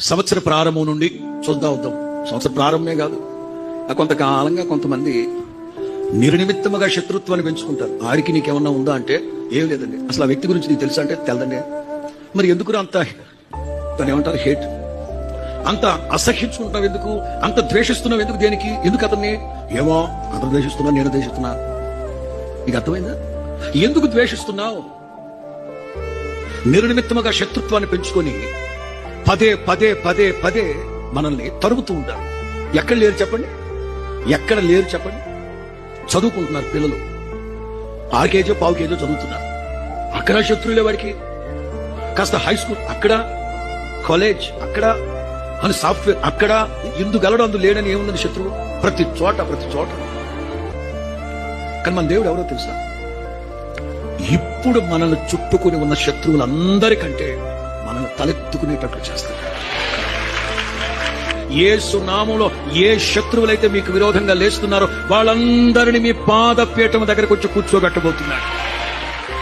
సంవత్సర ప్రారంభం నుండి చూద్దాం వద్దాం. సంవత్సర ప్రారంభమే కాదు. కొంతకాలంగా కొంతమంది నిర్నిమిత్తముగా శత్రుత్వాన్ని పెంచుకుంటారు. ఆడికి నీకేమన్నా ఉందా అంటే ఏం లేదండి. అసలు ఆ వ్యక్తి గురించి నీకు తెలుసా అంటే తెలదండి. మరి ఎందుకు అంత దాన్ని ఏమంటారు హేట్ అంత అసహ్యించుకుంటున్నావు ఎందుకు? అంత ద్వేషిస్తున్నావు ఎందుకు దేనికి? ఎందుకు అతన్ని? ఏమో అతను ద్వేషిస్తున్నా నేను ద్వేషిస్తున్నా. నీకు అర్థమైందా? ఎందుకు ద్వేషిస్తున్నావు? నిర్నిమిత్తముగా శత్రుత్వాన్ని పెంచుకొని పదే పదే పదే పదే మనల్ని తరుగుతూ ఉంటారు. ఎక్కడ లేరు చెప్పండి? ఎక్కడ లేరు చెప్పండి? చదువుకుంటున్నారు పిల్లలు. ఆరు కేజీ పావు కేజీ చదువుతున్నారు. అక్కడ శత్రువులే వాడికి. కాస్త హై స్కూల్ అక్కడ కాలేజ్ అక్కడ అని సాఫ్ట్వేర్ అక్కడ ఇందు గలడు అందు లేడని ఏముందని శత్రువు? ప్రతి చోట ప్రతి చోట. కానీ మన దేవుడు ఎవరో తెలుసా? ఇప్పుడు మనల్ని చుట్టుకుని ఉన్న శత్రువులందరికంటే మనల్ని తలెత్తుకునేటట్లు చేస్తాడు. ఏ సునామంలో ఏ శత్రువులైతే మీకు విరోధంగా లేస్తున్నారో వాళ్ళందరినీ మీ పాదపీఠం దగ్గరకు వచ్చి కూర్చోబెట్టబోతున్నారు